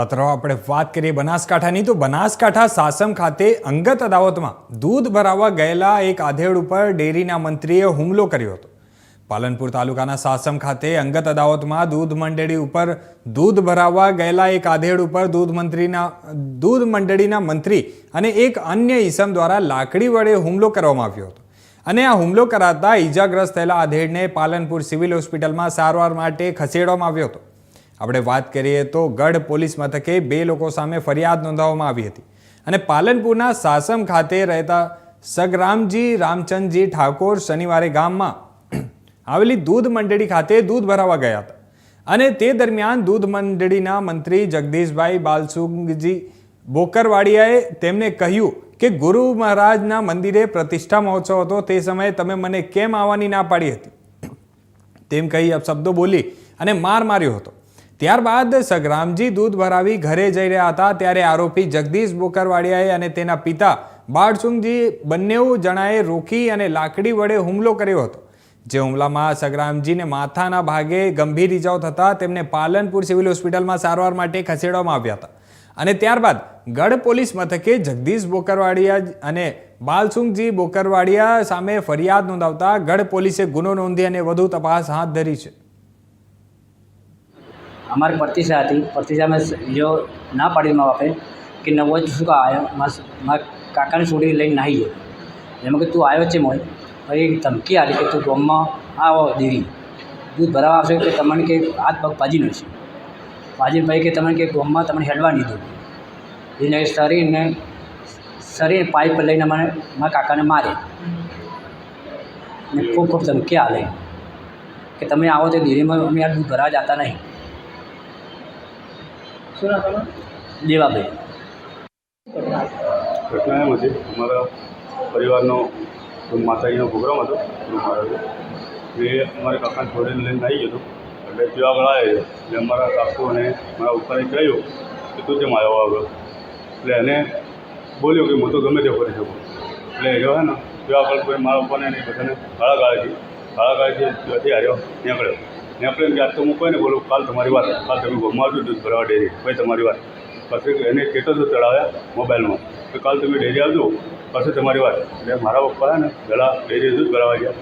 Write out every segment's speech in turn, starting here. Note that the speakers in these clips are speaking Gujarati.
મિત્રો આપણે વાત કરીએ બનાસકાંઠાની, તો બનાસકાંઠા સાસમ ખાતે અંગત અદાવતમાં દૂધ ભરાવવા ગયેલા એક આધેડ ઉપર ડેરીના મંત્રીએ હુમલો કર્યો હતો. પાલનપુર તાલુકાના સાસમ ખાતે અંગત અદાવતમાં દૂધ મંડળી ઉપર દૂધ ભરાવવા ગયેલા એક આધેડ ઉપર દૂધ મંત્રીના, દૂધ મંડળીના મંત્રી અને એક અન્ય ઈસમ દ્વારા લાકડી વડે હુમલો કરવામાં આવ્યો હતો. અને આ હુમલો કરાતા ઈજાગ્રસ્ત થયેલા આધેડને પાલનપુર સિવિલ હોસ્પિટલમાં સારવાર માટે ખસેડવામાં આવ્યો હતો. આપણે વાત કરીએ તો ગઢ પોલીસ મથકે બે લોકો સામે ફરિયાદ નોંધાવવામાં આવી હતી. અને પાલનપુરના સાસમ ખાતે રહેતા સગરામજી રામચંદજી ઠાકોર શનિવારે ગામમાં આવેલી દૂધ મંડળી ખાતે દૂધ ભરાવા ગયા હતા. અને તે દરમિયાન દૂધ મંડળીના મંત્રી જગદીશભાઈ બાલસુંગજી બોકરવાડિયાએ તેમને કહ્યું કે ગુરુ મહારાજના મંદિરે પ્રતિષ્ઠા મહોત્સવ હતો, તે સમયે તમે મને કેમ આવવાની ના પાડી હતી? તેમ કહી શબ્દો બોલી અને માર માર્યો હતો. ત્યારબાદ સગરામજી દૂધ ભરાવી ઘરે જઈ રહ્યા હતા, ત્યારે આરોપી જગદીશ બોકરવાડિયાએ અને તેના પિતા બાળસુંગજી બંને જણાએ રોકી અને લાકડી વડે હુમલો કર્યો હતો. જે હુમલામાં સગરામજીને માથાના ભાગે ગંભીર ઇજાઓ થતાં તેમને પાલનપુર સિવિલ હોસ્પિટલમાં સારવાર માટે ખસેડવામાં આવ્યા હતા. અને ત્યારબાદ ગઢ પોલીસ મથકે જગદીશ બોકરવાડિયા અને બાલસુંગજી બોકરવાડિયા સામે ફરિયાદ નોંધાવતા ગઢ પોલીસે ગુનો નોંધી અને વધુ તપાસ હાથ ધરી છે. અમારી પ્રતિષ્ઠા હતી. પ્રતિષ્ઠામાં જો ના પાડી મા બાપે કે નવો જ શું આવ્યો મારા કાકાની છોડી લઈને નાહી ગયો. એમાં કે તું આવ્યો છે મોય પછી ધમકી આવી કે તું ગામમાં આવો દેવી. દૂધ ભરાવા આવશે કે તમને કે હાથ પગ ભાજી છે ભાજીને ભાઈ કે તમને કે ગામમાં તમને હેડવા નહીં દઉં એને શરીરને, શરીર પાઇપ લઈને મને મારા કાકાને મારે. ને ખૂબ ખૂબ ધમકી આવે કે તમે આવો તો ડેરીમાં અમે આ દૂધ ભરાવા જતા નહીં. શું દેવાભાઈ. ઘટના એમ હતી અમારા પરિવારનો માતાજીનો પ્રોગ્રામ હતો. મારા એ અમારા કાકાને છોડીને લઈને આવી ગયો એટલે ત્યાં આગળ આવ્યો એટલે અમારા કાકુ અને મારા ઉપરને કહ્યું કે તું કેમ આવ્યો આવ્યો એટલે એને બોલ્યો કે હું તો ગમે તે કરી શકું. એટલે એ હે ને ત્યાં આગળ કોઈ મારા ઉપરને એને બધાને ગાળા ગાળીથી ગાળા ગાળીથી ત્યાંથી આવ્યો નીકળ્યો. નીકળ્યો આપણે તો હું ને બોલો, કાલ તમારી વાત, કાલ તમે ગમાવજો દૂધ ભરાવા ડેરી. ભાઈ, તમારી વાત. પછી એને સ્ટેટસો ચડાવ્યા મોબાઈલમાં. કે કાલ તમે ડેરી આવજો, પછી તમારી વાત. એટલે મારા પપ્પા ને ગળા ડેરી દૂધ ભરાવા ગયા.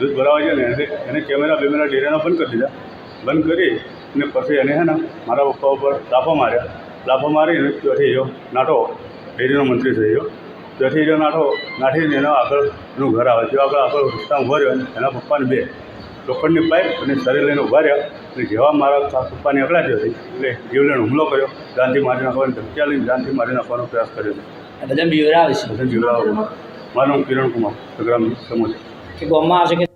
દૂધ ભરાવા ગયા ને એને કેમેરા બેમેરા ડેરીના બંધ કરી દીધા. બંધ કરી અને પછી એને હે ને મારા પપ્પા ઉપર લાફા માર્યા. લાફા મારીને ત્યાંથી ગયો નાટો ડેરીનો મંત્રી થઈ ગયો ત્યાંથી એનો નાઠો, નાઠીને એનો આગળ એનું ઘર આવે. જો આગળ આગળ રસ્તામાં ઊભા રહ્યો, એના પપ્પાને બે. લોખંડની પાઇપ અને શરીર લઈને ઊભા રહ્યા અને જેવા મારા પપ્પાની અકળાટી હતી એટલે જીવલેણ હુમલો કર્યો ગાંધી મારી નાખવાની ધમકી લઈને ગાંધી મારી નાખવાનો પ્રયાસ કર્યો છે. બધા બીવરાવે છે. બધા જીવડાવો મારું નામ કિરણ કુમાર સંગ્રામ સમજ કે ગામમાં આવશે કે